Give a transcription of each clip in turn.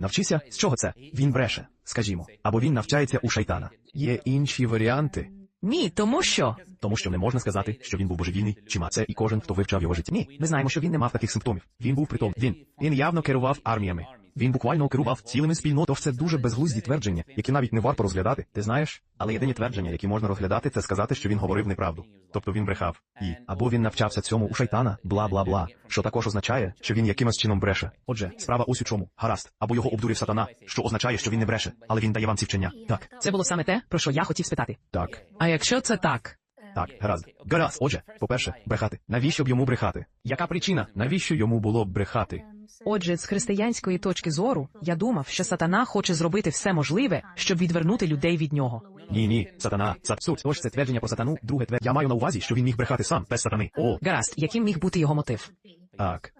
Навчися, з чого це? Він бреше, скажімо, або він навчається у шайтана. Є інші варіанти, Ні, тому що. тому що не можна сказати, що він був божевільний, чи ма це і кожен, хто вивчав його життя. Ні, ми знаємо, що він не мав таких симптомів. Він був притом. Він він явно керував арміями. Він буквально керував цілими спільнотами. Тож це дуже безглузді твердження, які навіть не варто розглядати. Ти знаєш? Але єдині твердження, які можна розглядати, це сказати, що він говорив неправду. Тобто він брехав. І або він навчався цьому у шайтана, бла бла бла. Що також означає, що він якимось чином бреше. Отже, справа ось у чому. Гаразд, або його обдурив сатана, що означає, що він не бреше, але він дає вам ці вчення. Так, Це було саме те, про що я хотів спитати. так. А якщо це так, Так, гаразд. Гаразд. Отже, по-перше, брехати. Навіщо б йому брехати? Яка причина? Навіщо йому було б брехати? Отже, з християнської точки зору, я думав, що сатана хоче зробити все можливе, щоб відвернути людей від нього. Ні, ні, сатана, це абсурд. Тож це твердження про сатану, друге твердження. Я маю на увазі, що він міг брехати сам, без сатани. О, Гаразд, яким міг бути його мотив? так.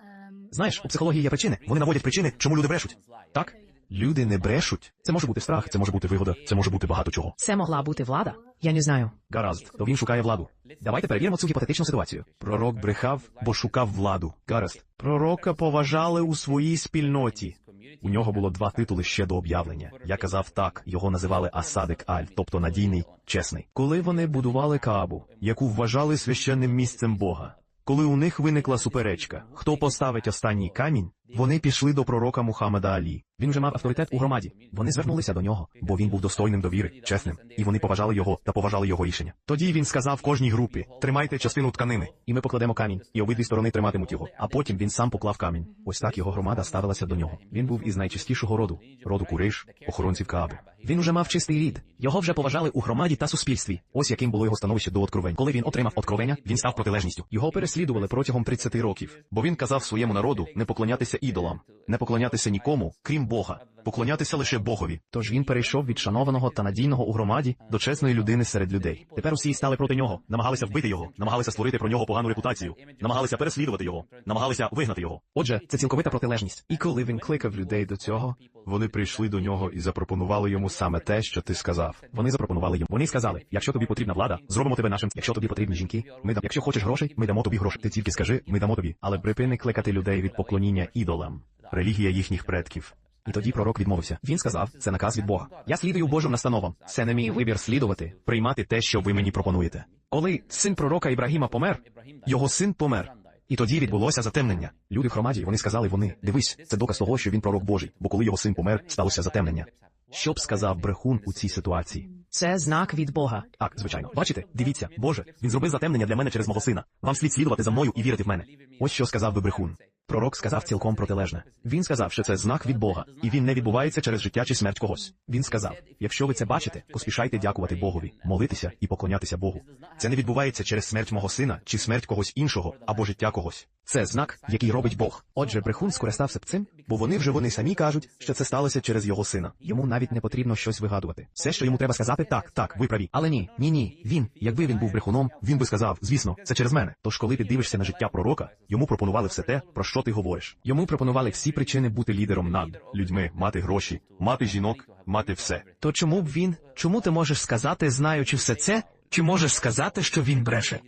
Знаєш, у психології є причини. Вони наводять причини, чому люди брешуть. Так? Люди не брешуть. Це може бути страх, це може бути вигода, це може бути багато чого. Це могла бути влада? Я не знаю. Гаразд, то він шукає владу. Давайте перевіримо цю гіпотетичну ситуацію. Пророк брехав, бо шукав владу. Гаразд. Пророка поважали у своїй спільноті. У нього було два титули ще до об'явлення. Я казав так, його називали Асадик Аль, тобто надійний, чесний. Коли вони будували Каабу, яку вважали священним місцем Бога, коли у них виникла суперечка, хто поставить останній камінь, вони пішли до пророка Мухаммеда Алі. Він вже мав авторитет у громаді. Вони звернулися до нього, бо він був достойним довіри, чесним, і вони поважали його та поважали його рішення. Тоді він сказав кожній групі: тримайте частину тканини, і ми покладемо камінь, і обидві сторони триматимуть його. А потім він сам поклав камінь. Ось так його громада ставилася до нього. Він був із найчистішого роду, роду Куриш, охоронців Кааби. Він уже мав чистий рід. Його вже поважали у громаді та суспільстві. Ось яким було його становище до откровень. Коли він отримав откровення, він став протилежністю. Його переслідували протягом 30 років, бо він казав своєму народу не поклонятися ідолам, не поклонятися нікому, крім Бога, поклонятися лише Богові. Тож він перейшов від шанованого та надійного у громаді до чесної людини серед людей. Тепер усі стали проти нього, намагалися вбити його, намагалися створити про нього погану репутацію, намагалися переслідувати його, намагалися вигнати його. Отже, це цілковита протилежність. І коли він кликав людей до цього, вони прийшли до нього і запропонували йому саме те, що ти сказав. Вони запропонували йому. Вони сказали: якщо тобі потрібна влада, зробимо тебе нашим. Якщо тобі потрібні жінки, ми дамо. Якщо хочеш грошей, ми дамо тобі гроші. Ти тільки скажи, ми дамо тобі. Але припини кликати людей від поклоніння ідолам, релігія їхніх предків. І тоді пророк відмовився. Він сказав, це наказ від Бога. Я слідую Божим настановам. Це не мій вибір слідувати, приймати те, що ви мені пропонуєте. Коли син пророка Ібрагіма помер, його син помер. І тоді відбулося затемнення. Люди в громаді, вони сказали вони, дивись, це доказ того, що він пророк Божий, бо коли його син помер, сталося затемнення. Що б сказав брехун у цій ситуації? Це знак від Бога. Так, звичайно. Бачите, дивіться, Боже, він зробив затемнення для мене через мого сина. Вам слід слідувати за мною і вірити в мене. Ось що сказав би брехун. Пророк сказав цілком протилежне. Він сказав, що це знак від Бога, і він не відбувається через життя чи смерть когось. Він сказав: якщо ви це бачите, поспішайте дякувати Богові, молитися і поклонятися Богу. Це не відбувається через смерть мого сина чи смерть когось іншого або життя когось. Це знак, який робить Бог. Отже, брехун скористався б цим, бо вони вже вони самі кажуть, що це сталося через його сина. Йому навіть не потрібно щось вигадувати. Все, що йому треба сказати, так, так, ви праві. Але ні, ні, ні. Він, якби він був брехуном, він би сказав, звісно, це через мене. Тож, коли ти дивишся на життя пророка, йому пропонували все те, про що ти говориш. Йому пропонували всі причини бути лідером над людьми, мати гроші, мати жінок, мати все. То чому б він? Чому ти можеш сказати, знаючи все це, чи можеш сказати, що він бреше?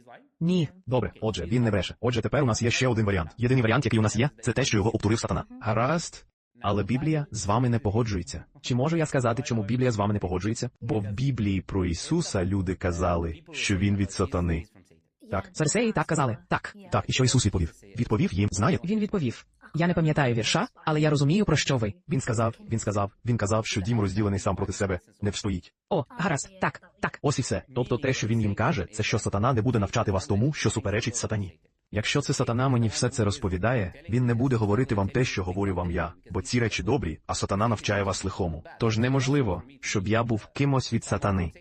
Ні. Добре, отже, він не бреше. Отже, тепер у нас є ще один варіант. Єдиний варіант, який у нас є, це те, що його обтурив сатана. Гаразд. Але Біблія з вами не погоджується. Чи можу я сказати, чому Біблія з вами не погоджується? Бо в Біблії про Ісуса люди казали, що він від сатани. Так, Сарсеї так казали. Так. так, і що Ісус відповів? Відповів їм, знає. Він відповів. Я не пам'ятаю вірша, але я розумію, про що ви. Він сказав, він сказав, він казав, що дім розділений сам проти себе не встоїть. О, гаразд, так, так. Ось і все. Тобто те, що він їм каже, це що сатана не буде навчати вас тому, що суперечить сатані. Якщо це сатана мені все це розповідає, він не буде говорити вам те, що говорю вам я, бо ці речі добрі, а сатана навчає вас лихому. Тож неможливо, щоб я був кимось від сатани.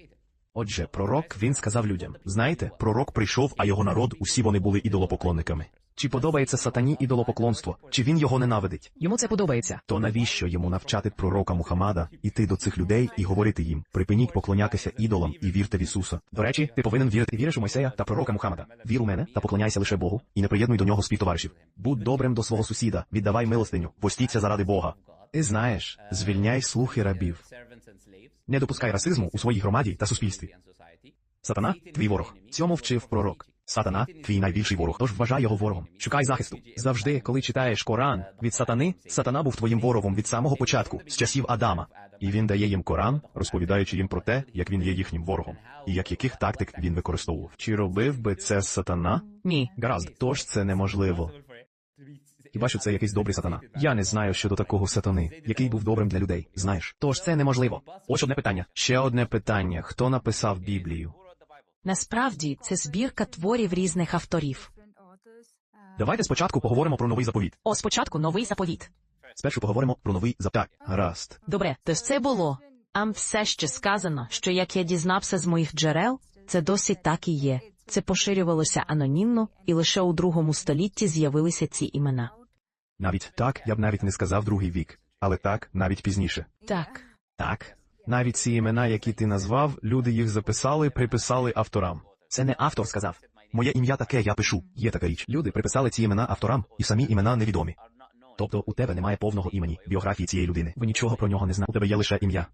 Отже, пророк він сказав людям: знаєте, пророк прийшов, а його народ усі вони були ідолопоклонниками. Чи подобається сатані ідолопоклонство, чи він його ненавидить? Йому це подобається. То навіщо йому навчати пророка Мухаммада іти до цих людей і говорити їм: припиніть поклонятися ідолам і вірте в Ісуса? До речі, ти повинен вірити. Віриш у Мойсея та пророка Мухаммада. Вір у мене та поклоняйся лише Богу, і не приєднуй до нього співтоваришів. Будь добрим до свого сусіда, віддавай милостиню, постійся заради Бога. Ти знаєш, звільняй слухи рабів. Не допускай расизму у своїй громаді та суспільстві. Сатана, твій ворог. Цьому вчив пророк. Сатана твій найбільший ворог, тож вважай його ворогом. Шукай захисту. Завжди, коли читаєш Коран від сатани, сатана був твоїм ворогом від самого початку, з часів Адама. І він дає їм Коран, розповідаючи їм про те, як він є їхнім ворогом, і як яких тактик він використовував. Чи робив би це сатана? Ні. Гаразд, тож це неможливо. Хіба що це якийсь добрий сатана? Я не знаю щодо такого сатани, який був добрим для людей. Знаєш, тож це неможливо. Ось одне питання. Ще одне питання: хто написав Біблію? Насправді це збірка творів різних авторів. Давайте спочатку поговоримо про новий заповіт. О, спочатку новий заповіт. Спершу поговоримо про новий заповіт. Так, гаразд. Добре, тож це було. Ам все ще сказано, що як я дізнався з моїх джерел, це досить так і є. Це поширювалося анонімно, і лише у другому столітті з'явилися ці імена. Навіть так я б навіть не сказав другий вік, але так навіть пізніше. Так. Так. Навіть ці імена, які ти назвав, люди їх записали, приписали авторам. Це не автор сказав. Моє ім'я таке, я пишу. Є така річ. Люди приписали ці імена авторам, і самі імена невідомі. Тобто у тебе немає повного імені, біографії цієї людини. Ви нічого про нього не знаєте. У тебе є лише ім'я.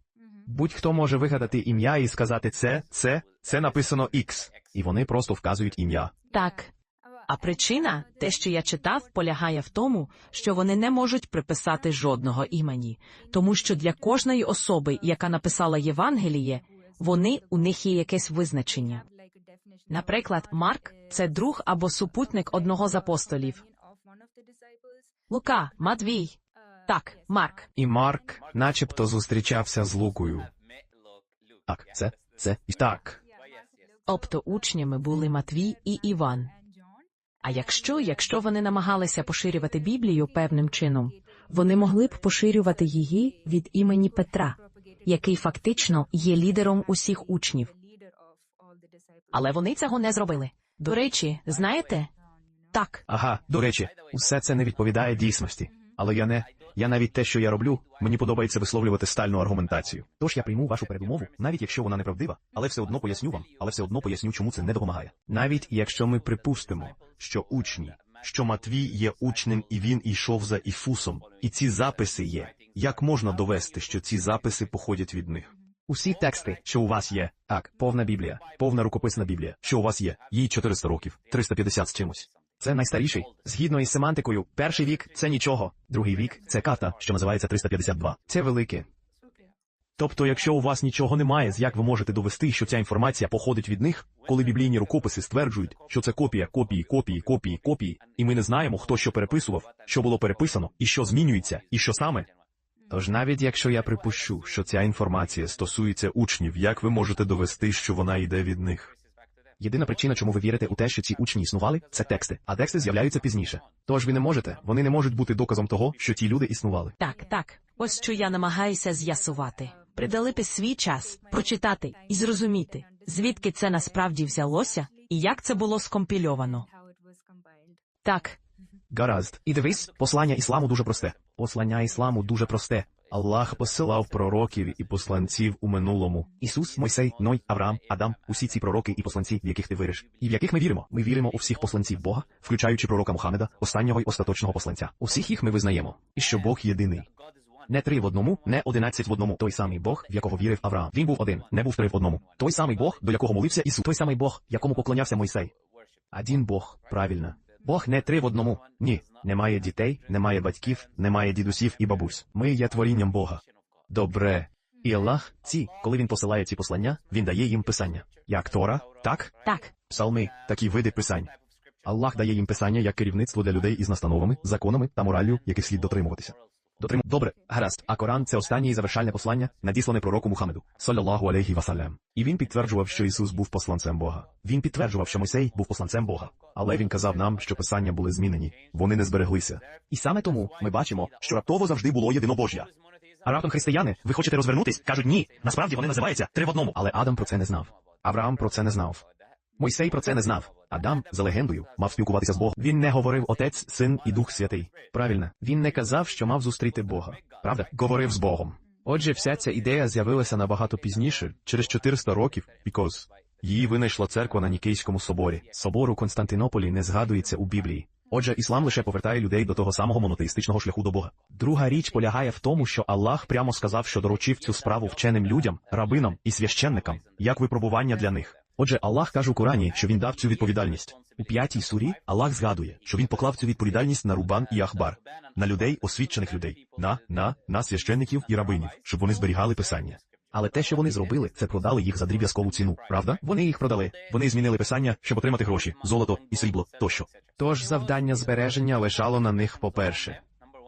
Будь-хто може вигадати ім'я і сказати це, це, це написано X. І вони просто вказують ім'я. Так. А причина, те, що я читав, полягає в тому, що вони не можуть приписати жодного імені, тому що для кожної особи, яка написала Євангеліє, вони у них є якесь визначення. Наприклад, Марк це друг або супутник одного з апостолів. Лука, Матвій. Так, Марк. І Марк начебто зустрічався з Лукою. Так, це, це і так. Тобто учнями були Матвій і Іван. А якщо, якщо вони намагалися поширювати Біблію певним чином, вони могли б поширювати її від імені Петра, який фактично є лідером усіх учнів. Але вони цього не зробили. До речі, знаєте? Так, Ага, до речі, усе це не відповідає дійсності. Але я не. Я навіть те, що я роблю, мені подобається висловлювати стальну аргументацію. Тож я прийму вашу передумову, навіть якщо вона неправдива, але все одно поясню вам, але все одно поясню, чому це не допомагає. Навіть якщо ми припустимо, що учні, що Матвій є учнем і він йшов за Іфусом, і ці записи є. Як можна довести, що ці записи походять від них? Усі тексти, що у вас є, так, повна Біблія, повна рукописна Біблія, що у вас є, їй 400 років, 350 з чимось. Це найстаріший. Згідно із семантикою, перший вік це нічого, другий вік це карта, що називається 352. Це велике. Тобто, якщо у вас нічого немає, як ви можете довести, що ця інформація походить від них, коли біблійні рукописи стверджують, що це копія, копії, копії, копії, копії, і ми не знаємо, хто що переписував, що було переписано, і що змінюється, і що саме. Тож навіть якщо я припущу, що ця інформація стосується учнів, як ви можете довести, що вона йде від них? Єдина причина, чому ви вірите у те, що ці учні існували, це тексти, а тексти з'являються пізніше. Тож ви не можете, вони не можуть бути доказом того, що ті люди існували. так, так. Ось що я намагаюся з'ясувати. Придали б свій час прочитати і зрозуміти, звідки це насправді взялося і як це було скомпільовано. Так, Гаразд. І дивись, послання ісламу дуже просте. Послання ісламу дуже просте. Аллах посилав пророків і посланців у минулому. Ісус, Мойсей, Ной, Авраам, Адам, усі ці пророки і посланці, в яких ти віриш. І в яких ми віримо. Ми віримо у всіх посланців Бога, включаючи пророка Мухаммеда, останнього й остаточного посланця. Усіх їх ми визнаємо. І що Бог єдиний. Не три в одному, не одинадцять в одному. Той самий Бог, в якого вірив Авраам. Він був один, не був три в одному. Той самий Бог, до якого молився Ісус. Той самий Бог, якому поклонявся Мойсей. Один Бог, правильно. Бог не три в одному. Ні. Немає дітей, немає батьків, немає дідусів і бабусь. Ми є творінням Бога. Добре. І Аллах, ці, коли він посилає ці послання, він дає їм писання. Як Тора, так? так, Псалми, такі види писань. Аллах дає їм писання як керівництво для людей із настановами, законами та мораллю, яких слід дотримуватися. Дотрим... Добре, гаразд. А Коран це останнє і завершальне послання, надіслане пророку Мухаммеду, саллаллаху алейхі васалям. І він підтверджував, що Ісус був посланцем Бога. Він підтверджував, що Мойсей був посланцем Бога. Але він казав нам, що писання були змінені, вони не збереглися. І саме тому ми бачимо, що раптово завжди було єдинобожжя. А раптом християни, ви хочете розвернутись? Кажуть ні. Насправді вони називаються три в одному. Але Адам про це не знав. Авраам про це не знав. Мойсей про це не знав. Адам, за легендою, мав спілкуватися з Богом. Він не говорив Отець, Син і Дух Святий. Правильно, він не казав, що мав зустріти Бога. Правда? Говорив з Богом. Отже, вся ця ідея з'явилася набагато пізніше, через 400 років, because її винайшла церква на Нікейському соборі. Собор у Константинополі не згадується у Біблії. Отже, іслам лише повертає людей до того самого монотеїстичного шляху до Бога. Друга річ полягає в тому, що Аллах прямо сказав, що доручив цю справу вченим людям, рабинам і священникам, як випробування для них. Отже, Аллах каже у Корані, що він дав цю відповідальність. У п'ятій сурі Аллах згадує, що він поклав цю відповідальність на Рубан і Ахбар, на людей, освічених людей, на, на, на священників і рабинів, щоб вони зберігали писання. Але те, що вони зробили, це продали їх за дріб'язкову ціну, правда? Вони їх продали. Вони змінили писання, щоб отримати гроші, золото і срібло тощо. Тож завдання збереження лежало на них по-перше.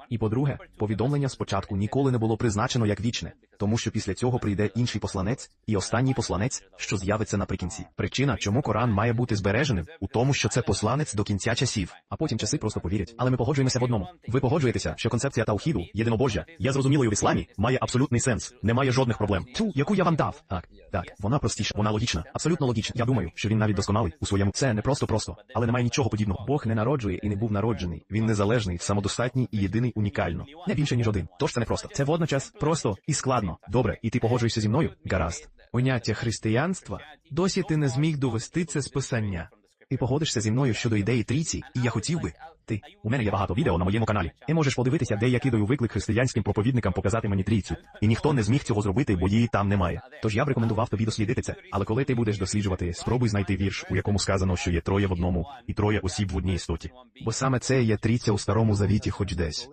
І по-друге, повідомлення спочатку ніколи не було призначено як вічне, тому що після цього прийде інший посланець і останній посланець, що з'явиться наприкінці. Причина, чому Коран має бути збереженим, у тому, що це посланець до кінця часів, а потім часи просто повірять. Але ми погоджуємося в одному. Ви погоджуєтеся, що концепція таухіду, єдинобожжя, є зрозумілою в ісламі, має абсолютний сенс, немає жодних проблем. Ту, яку я вам дав. Так, так, вона простіша, вона логічна, абсолютно логічна. Я думаю, що він навіть досконалий у своєму. Це не просто просто, але немає нічого подібного. Бог не народжує і не був народжений. Він незалежний, самодостатній і єдиний унікально. Не більше ніж один. Тож це не просто. Це водночас просто і складно. Добре, і ти погоджуєшся зі мною? Гаразд. Поняття християнства досі ти не зміг довести це з писання. Ти погодишся зі мною щодо ідеї трійці, і я хотів би. Ти у мене є багато відео на моєму каналі. І можеш подивитися, де я кидаю виклик християнським проповідникам показати мені трійцю. І ніхто не зміг цього зробити, бо її там немає. Тож я б рекомендував тобі дослідити це. Але коли ти будеш досліджувати, спробуй знайти вірш, у якому сказано, що є троє в одному, і троє осіб в одній істоті. Бо саме це є трійця у старому завіті, хоч десь.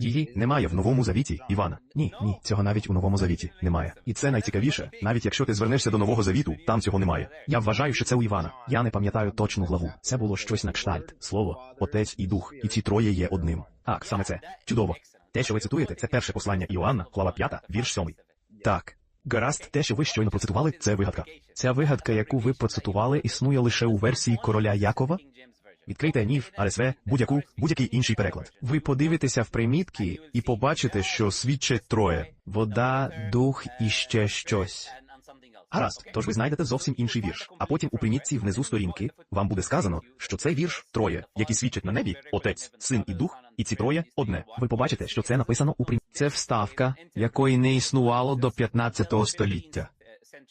Її немає в новому завіті, Івана. Ні, ні, цього навіть у новому завіті немає. І це найцікавіше, навіть якщо ти звернешся до нового завіту, там цього немає. Я вважаю, що це у Івана. Я не пам'ятаю точну главу. Це було щось на кштальт, слово, отець і дух, і ці троє є одним. Так, саме це чудово. Те, що ви цитуєте, це перше послання Іоанна, глава 5, вірш 7. Так. Гаразд, те, що ви щойно процитували, це вигадка. Ця вигадка, яку ви процитували, існує лише у версії короля Якова. Відкрийте НІВ, РСВ, будь-яку, будь-який інший переклад. Ви подивитеся в примітки і побачите, що свідчать троє: вода, дух і ще щось. Гаразд, тож ви знайдете зовсім інший вірш. А потім у примітці внизу сторінки вам буде сказано, що цей вірш троє, які свідчать на небі, отець, син і дух, і ці троє одне. Ви побачите, що це написано у примітці. Це вставка, якої не існувало до 15 століття.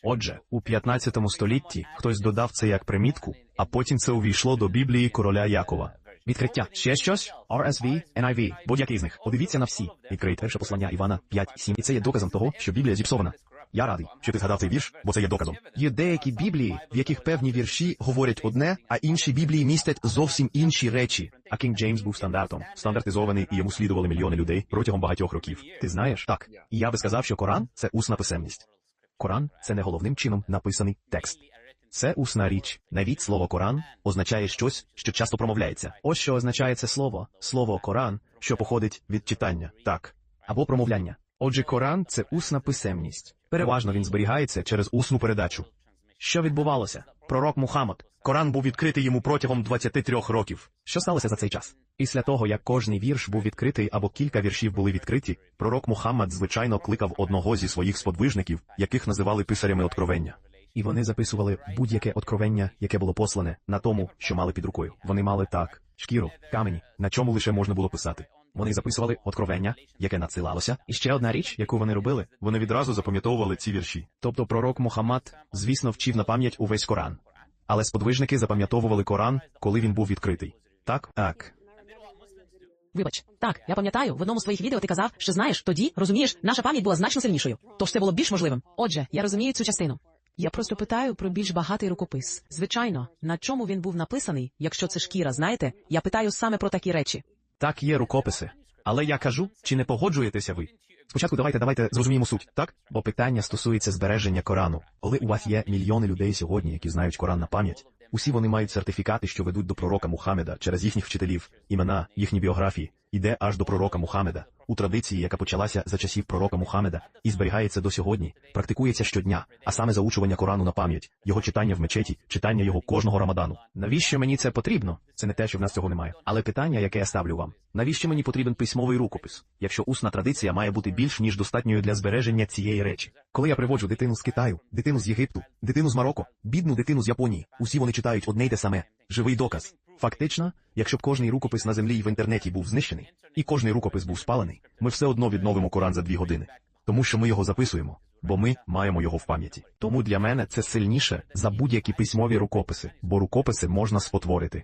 Отже, у 15 столітті хтось додав це як примітку, а потім це увійшло до Біблії короля Якова. Відкриття. Ще щось? RSV, NIV, будь-який з них. Подивіться на всі. Відкрийте перше послання Івана 5.7. І це є доказом того, що Біблія зіпсована. Я радий, що ти згадав цей вірш, бо це є доказом. Є деякі біблії, в яких певні вірші говорять одне, а інші біблії містять зовсім інші речі. А Кінг Джеймс був стандартом, стандартизований, і йому слідували мільйони людей протягом багатьох років. Ти знаєш? Так. І я би сказав, що Коран це усна писемність. Коран це не головним чином написаний текст. Це усна річ. Навіть слово Коран означає щось, що часто промовляється. Ось що означає це слово. Слово Коран, що походить від читання, так, або промовляння. Отже, Коран це усна писемність. Переважно він зберігається через усну передачу. Що відбувалося? Пророк Мухаммад. Коран був відкритий йому протягом 23 років. Що сталося за цей час? Після того, як кожний вірш був відкритий або кілька віршів були відкриті, пророк Мухаммад звичайно кликав одного зі своїх сподвижників, яких називали писарями откровення. І вони записували будь-яке откровення, яке було послане, на тому, що мали під рукою. Вони мали так, шкіру, камені, на чому лише можна було писати. Вони записували откровення, яке надсилалося. І ще одна річ, яку вони робили, вони відразу запам'ятовували ці вірші. Тобто пророк Мухаммад, звісно, вчив на пам'ять увесь Коран. Але сподвижники запам'ятовували Коран, коли він був відкритий. Так, так. Вибач, так, я пам'ятаю, в одному з своїх відео ти казав, що знаєш, тоді, розумієш, наша пам'ять була значно сильнішою. Тож це було більш можливим. Отже, я розумію цю частину. Я просто питаю про більш багатий рукопис. Звичайно, на чому він був написаний, якщо це шкіра, знаєте, я питаю саме про такі речі. Так є рукописи. Але я кажу, чи не погоджуєтеся ви? Спочатку давайте давайте зрозуміємо суть, так? Бо питання стосується збереження Корану. Коли у вас є мільйони людей сьогодні, які знають Коран на пам'ять, усі вони мають сертифікати, що ведуть до пророка Мухаммеда через їхніх вчителів, імена, їхні біографії, іде аж до пророка Мухаммеда. У традиції, яка почалася за часів пророка Мухаммеда і зберігається до сьогодні, практикується щодня, а саме заучування Корану на пам'ять, його читання в мечеті, читання його кожного рамадану. Навіщо мені це потрібно? Це не те, що в нас цього немає. Але питання, яке я ставлю вам: навіщо мені потрібен письмовий рукопис, якщо усна традиція має бути більш ніж достатньою для збереження цієї речі? Коли я приводжу дитину з Китаю, дитину з Єгипту, дитину з Марокко, бідну дитину з Японії, усі вони читають одне й те саме. Живий доказ. Фактично, якщо б кожний рукопис на землі і в інтернеті був знищений, і кожний рукопис був спалений, ми все одно відновимо Коран за дві години. Тому що ми його записуємо, бо ми маємо його в пам'яті. Тому для мене це сильніше за будь-які письмові рукописи, бо рукописи можна спотворити.